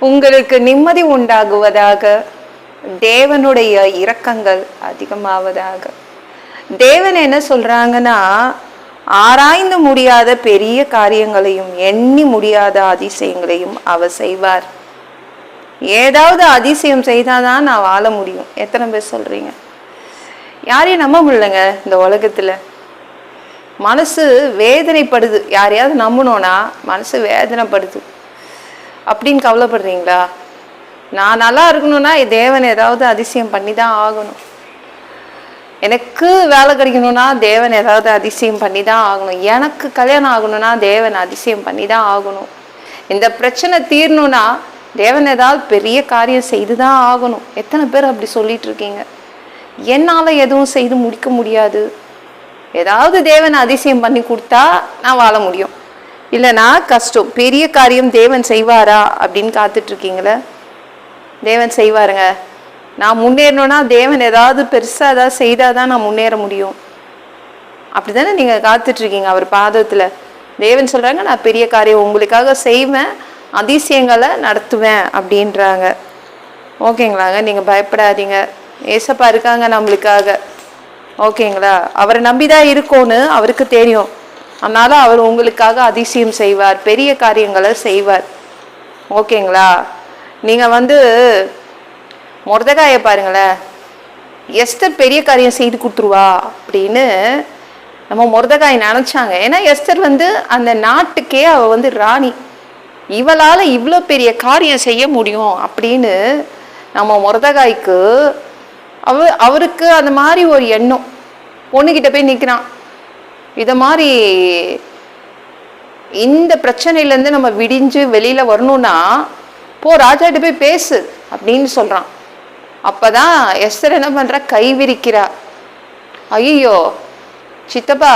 உங்களுக்கு நிம்மதி உண்டாகுவதாக தேவனுடைய இரக்கங்கள் அதிகமாவதாக. தேவன் என்ன சொல்றாங்கன்னா ஆராய்ந்து முடியாத பெரிய காரியங்களையும் எண்ணி முடியாத அதிசயங்களையும் அவர் செய்வார். ஏதாவது அதிசயம் செய்தாதான் நான் வாழ முடியும். எத்தனை பேர் சொல்றீங்க? யாரையும் நம்ப முடியலங்க இந்த உலகத்துல. மனசு வேதனைப்படுது. யாரையாவது நம்பணும்னா மனசு வேதனைப்படுது. அப்படின்னு கவலைப்படுறீங்களா? நான் நல்லா இருக்கணும்னா தேவன் ஏதாவது அதிசயம் பண்ணி தான் ஆகணும். எனக்கு வேலை கிடைக்கணும்னா தேவன் ஏதாவது அதிசயம் பண்ணி தான் ஆகணும். எனக்கு கல்யாணம் ஆகணும்னா தேவன் அதிசயம் பண்ணி தான் ஆகணும். இந்த பிரச்சனை தீரணும்னா தேவன் ஏதாவது பெரிய காரியம் செய்து தான் ஆகணும். எத்தனை பேர் அப்படி சொல்லிட்டு இருக்கீங்க? என்னால் எதுவும் செய்து முடிக்க முடியாது. ஏதாவது தேவன் அதிசயம் பண்ணி கொடுத்தா நான் வாழ முடியும். இல்லைனா கஷ்டம். பெரிய காரியம் தேவன் செய்வாரா அப்படின்னு காத்துட்டு இருக்கீங்களே தேவன் செய்வாருங்க. நான் முன்னேறணும்னா தேவன் ஏதாவது பெருசாக ஏதாவது செய்தால் தான் நான் முன்னேற முடியும். அப்படி தானே நீங்கள் காத்துட்ருக்கீங்க அவர் பாதத்தில். தேவன் சொல்கிறாங்க நான் பெரிய காரியம் உங்களுக்காக செய்வேன் அதிசயங்களை நடத்துவேன் அப்படின்றாங்க. ஓகேங்களாங்க? நீங்கள் பயப்படாதீங்க. ஏசப்பா இருக்காங்க நம்மளுக்காக. ஓகேங்களா? அவரை நம்பி தான் இருக்கோன்னு அவருக்கு தெரியும். அதனால அவர் உங்களுக்காக அதிசயம் செய்வார் பெரிய காரியங்களை செய்வார். ஓகேங்களா? நீங்கள் வந்து முரதகாயை பாருங்களேன். எஸ்தர் பெரிய காரியம் செய்து கொடுத்துருவா அப்படின்னு நம்ம முருதகாய் நினச்சாங்க. ஏன்னா எஸ்தர் வந்து அந்த நாட்டுக்கே அவள் வந்து ராணி. இவளால் இவ்வளோ பெரிய காரியம் செய்ய முடியும் அப்படின்னு நம்ம முருதகாய்க்கு அவ அவருக்கு அந்த மாதிரி ஒரு எண்ணம். பொண்ணுக்கிட்ட போய் நிற்கிறான் இதை மாதிரி இந்த பிரச்சனையிலேருந்து நம்ம விடிஞ்சு வெளியில் வரணும்னா போ ராஜாட்ட போய் பேசு அப்படின்னு சொல்கிறான் அப்போ தான் எஸ்தர் என்ன பண்ணுறா கை விரிக்கிறா. ஐயோ சித்தப்பா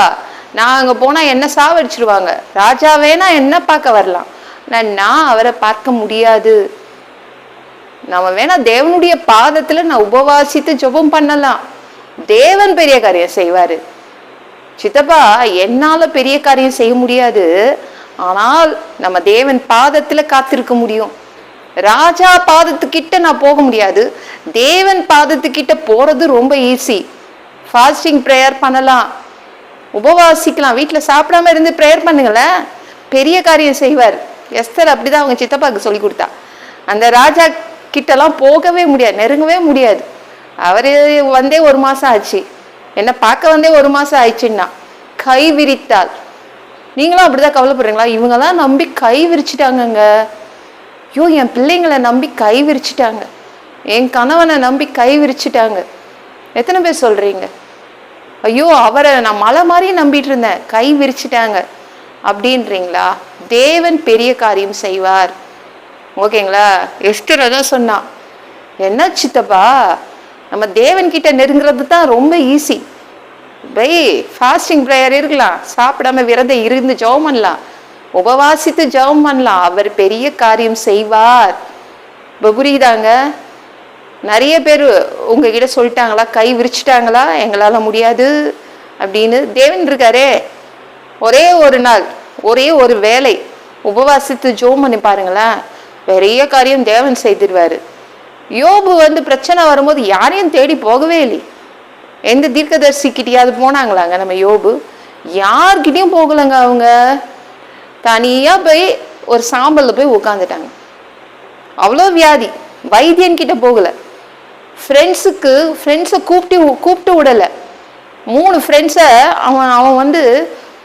நான் அங்கே போனால் என்ன சாவடிச்சிருவாங்க? ராஜா வேணா என்ன பார்க்க வரலாம்? நான் நான் அவரை பார்க்க முடியாது. நம்ம வேணா தேவனுடைய பாதத்தில் நான் உபவாசித்து ஜெபம் பண்ணலாம். தேவன் பெரிய காரியம் செய்வார். சித்தப்பா என்னால் பெரிய காரியம் செய்ய முடியாது. ஆனால் நம்ம தேவன் பாதத்தில் காத்திருக்க முடியும். ராஜா பாதத்துக்கிட்ட நான் போக முடியாது. தேவன் பாதத்துக்கிட்ட போகிறது ரொம்ப ஈஸி ஃபாஸ்டிங் ப்ரேயர் பண்ணலாம். உபவாசிக்கலாம். வீட்டில் சாப்பிடாம இருந்து ப்ரேயர் பண்ணுங்களேன். பெரிய காரியம் செய்வார். எஸ்தர் அப்படிதான் அவங்க சித்தப்பாவுக்கு சொல்லி கொடுத்தா. அந்த ராஜா கிட்டலாம் போகவே முடியாது. நெருங்கவே முடியாது. அவர் வந்தே ஒரு மாதம் ஆச்சு. என்ன பார்க்க வந்தே ஒரு மாசம் ஆயிடுச்சுன்னா கை விரித்தாள் நீங்களும் அப்படிதான் கவலைப்படுறீங்களா? இவங்கெல்லாம் நம்பி கை விரிச்சிட்டாங்கங்க. ஐயோ என் பிள்ளைங்களை நம்பி கை விரிச்சிட்டாங்க. என் கணவனை நம்பி கை விரிச்சிட்டாங்க. எத்தனை பேர் சொல்றீங்க? ஐயோ அவரை நான் மலை மாதிரி நம்பிட்டு இருந்தேன். கை விரிச்சிட்டாங்க. அப்படின்றீங்களா? தேவன் பெரிய காரியம் செய்வார். ஓகேங்களா? எஸ்டர் தான் சொன்னான். என்ன சித்தப்பா? நம்ம தேவன் கிட்ட நெருங்குறது தான் ரொம்ப ஈஸி பை ஃபாஸ்டிங் ப்ரேயர் இருக்கலாம். சாப்பிடாம விரதம் இருந்து ஜெபம் பண்ணலாம். உபவாசித்து ஜெபம் பண்ணலாம். அவர் பெரிய காரியம் செய்வார். இப்போ புரியுதாங்க? நிறைய பேர் உங்ககிட்ட சொல்லிட்டாங்களா? கை விரிச்சிட்டாங்களா? எங்களால் முடியாது அப்படின்னு தேவன் இருக்காரே. ஒரே ஒரு நாள் ஒரே ஒரு வேலை உபவாசித்து ஜோம் பண்ணி பாருங்களேன். பெரிய காரியம் தேவன் செய்திருவாரு. யோபு வந்து பிரச்சனை வரும்போது யாரையும் தேடி போகவே இல்லை. எந்த தீர்க்கதர்சிக்கிட்டையாவது போனாங்களாங்க நம்ம யோபு? யார்கிட்டையும் போகலைங்க அவங்க. தனியாக போய் ஒரு சாம்பலில் போய் உட்காந்துட்டாங்க அவ்வளோ வியாதி. வைத்தியன் போகலை. ஃப்ரெண்ட்ஸுக்கு ஃப்ரெண்ட்ஸை கூப்பிட்டு கூப்பிட்டு விடலை. மூணு ஃப்ரெண்ட்ஸை அவன் அவன் வந்து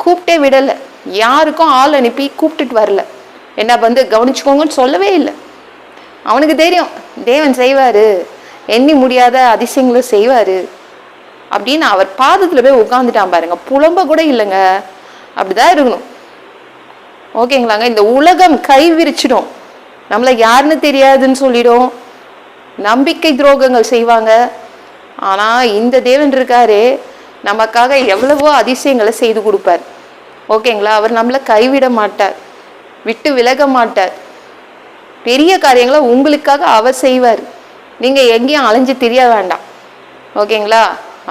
கூப்பிட்டே விடலை. யாருக்கும் ஆள் அனுப்பி கூப்பிட்டுட்டு வரல. என்ன வந்து கவனிச்சுக்கோங்கன்னு சொல்லவே இல்லை. அவனுக்கு தெரியும் தேவன் செய்வாரு எண்ணி முடியாத அதிசயங்களும் செய்வாரு. அப்படின்னு அவர் பாதத்துல போய் உட்காந்துட்டான் பாருங்க. புலம்ப கூட இல்லைங்க. அப்படிதான் இருக்கணும். ஓகேங்களாங்க? இந்த உலகம் கை விரிச்சிடும் நம்மளை யாருன்னு தெரியாதுன்னு சொல்லிடும். நம்பிக்கை துரோகங்கள் செய்வாங்க. ஆனா இந்த தேவன் இருக்காரு நமக்காக எவ்வளவோ அதிசயங்களை செய்து கொடுப்பார். ஓகேங்களா? அவர் நம்மளை கைவிட மாட்டார். விட்டு விலக மாட்டார். பெரிய காரியங்களை உங்களுக்காக அவர் செய்வார். நீங்க எங்கேயும் அலைஞ்சு தெரிய வேண்டாம். ஓகேங்களா?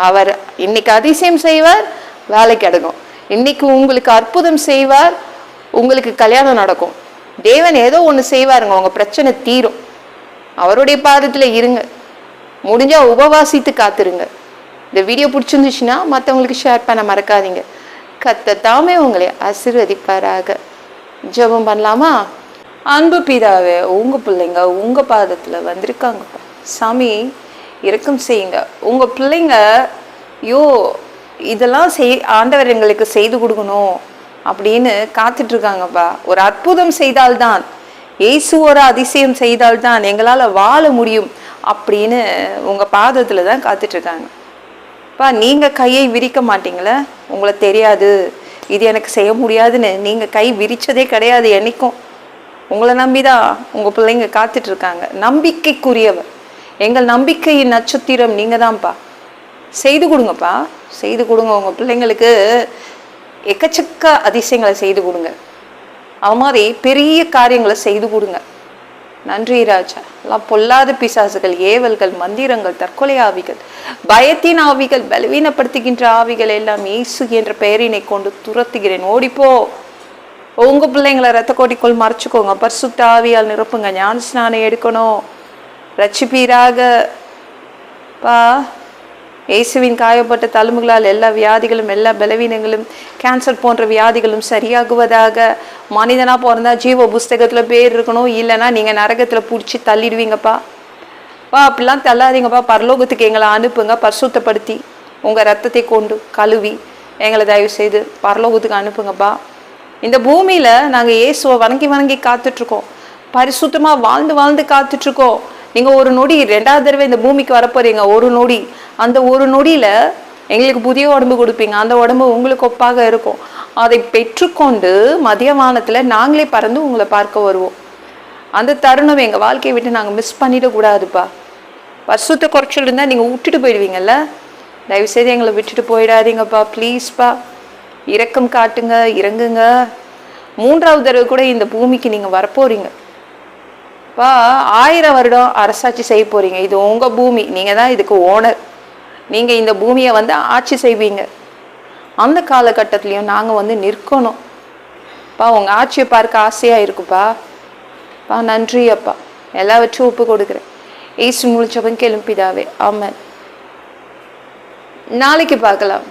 அவர் இன்னைக்கு அதிசயம் செய்வார் வேலை கிடைக்கும் இன்னைக்கு உங்களுக்கு அற்புதம் செய்வார் உங்களுக்கு கல்யாணம் நடக்கும். தேவன் ஏதோ ஒன்று செய்வாருங்க உங்க பிரச்சனை தீரும். அவருடைய பாதத்தில் இருங்க. முடிஞ்சா உபவாசித்து காத்துருங்க. இந்த வீடியோ பிடிச்சிருந்துச்சுன்னா மற்றவங்களுக்கு ஷேர் பண்ண மறக்காதீங்க. கத்த தாமே உங்களை ஆசீர்வதிப்பாராக. ஜெபம் பண்ணலாமா? அன்பு பிதாவே உங்க பிள்ளைங்க உங்க பாதத்துல வந்திருக்காங்க. சாமி இறக்கம் செய்யுங்க. உங்க பிள்ளைங்க யோ இதெல்லாம் செய் ஆண்டவர் எங்களுக்கு செய்து கொடுக்கணும் அப்படின்னு காத்துட்டு இருக்காங்கப்பா ஒரு அற்புதம் செய்தால்தான் இயேசு ஒரு அதிசயம் செய்தால்தான் எங்களால் வாழ முடியும் அப்படின்னு உங்கள் பாதத்துல தான் காத்துட்ருக்காங்க. பா நீங்கள் கையை விரிக்க மாட்டீங்களே? உங்களை தெரியாது. இது எனக்கு செய்ய முடியாதுன்னு நீங்கள் கை விரிச்சதே கிடையாது என்னைக்கும். உங்களை நம்பிதான் உங்கள் பிள்ளைங்க காத்துட்டு இருக்காங்க நம்பிக்கைக்குரியவர். எங்கள் நம்பிக்கையின் நட்சத்திரம் நீங்கள் தான்ப்பா செய்து கொடுங்கப்பா. செய்து கொடுங்க உங்கள் பிள்ளைங்களுக்கு எக்கச்சக்க அதிசயங்களை செய்து கொடுங்க. அது மாதிரி பெரிய காரியங்களை செய்து கொடுங்க. நன்றி ராஜா. எல்லாம் பொல்லாத பிசாசுகள் ஏவல்கள் மந்திரங்கள் தற்கொலை ஆவிகள் பயத்தின் ஆவிகள் பலவீனப்படுத்துகின்ற ஆவிகள் எல்லாம் இயேசு என்ற பெயரினை கொண்டு துரத்துகிறேன். ஓடிப்போ. உங்கள் பிள்ளைங்களை ரத்த கோட்டிக்குள் மறைச்சிக்கோங்க. பரிசுத்த ஆவியால் நிரப்புங்க. ஞான ஸ்நானம் எடுக்கணும். ரட்சிப்பீராக. பா. இயேசுவின் காயப்பட்ட தழும்புகளால் எல்லா வியாதிகளும் எல்லா பலவீனங்களும் கேன்சர் போன்ற வியாதிகளும் சரியாகுவதாக. மனிதனாக பிறந்தா ஜீவ புஸ்தகத்தில் பேர் இருக்கணும். இல்லைன்னா நீங்கள் நரகத்தில் பிடிச்சி தள்ளிடுவீங்கப்பா. பா அப்படிலாம் தள்ளாதீங்கப்பா. பரலோகத்துக்கு எங்களை அனுப்புங்க. பரிசுத்தப்படுத்தி உங்கள் ரத்தத்தை கொண்டு கழுவி எங்களை தயவு செய்து பரலோகத்துக்கு அனுப்புங்கப்பா. இந்த பூமியில் நாங்கள் இயேசுவை வணங்கி வணங்கி காத்துட்ருக்கோம். பரிசுத்தமாக வாழ்ந்து வாழ்ந்து காத்துட்ருக்கோம். நீங்கள் ஒரு நொடி ரெண்டாவது தடவை இந்த பூமிக்கு வரப்போறீங்க ஒரு நொடி. அந்த ஒரு நொடியில் எங்களுக்கு புதிய உடம்பு கொடுப்பீங்க. அந்த உடம்பு உங்களுக்கு ஒப்பாக இருக்கும். அதை பெற்றுக்கொண்டு மதிய வானத்தில் நாங்களே பறந்து உங்களை பார்க்க வருவோம். அந்த தருணம் எங்கள் வாழ்க்கையை விட்டு நாங்கள் மிஸ் பண்ணிடக்கூடாதுப்பா வருஷத்தை குறைச்சல் இருந்தால் நீங்கள் விட்டுட்டு போயிடுவீங்கல்ல? தயவுசெய்து எங்களை விட்டுட்டு போயிடாதீங்கப்பா. ப்ளீஸ்ப்பா இரக்கம் காட்டுங்க இறங்குங்க. மூன்றாவது தடவை கூட இந்த பூமிக்கு நீங்கள் வரப்போறீங்க. பா ஆயிரம் வருடம் அரசாட்சி செய்ய போறீங்க. இது உங்கள் பூமி. நீங்கள் தான் இதுக்கு ஓனர் நீங்கள் இந்த பூமியை வந்து ஆட்சி செய்வீங்க. அந்த காலகட்டத்துலேயும் நாங்கள் வந்து நிற்கணும். பா உங்கள் ஆட்சியை பார்க்க ஆசையாக இருக்குப்பா. பா நன்றி அப்பா. எல்லாவற்றும் ஒப்பு கொடுக்குறேன். ஏசு முழிச்சவன் கெலும்பிதாவே ஆமாம் நாளைக்கு பார்க்கலாம்.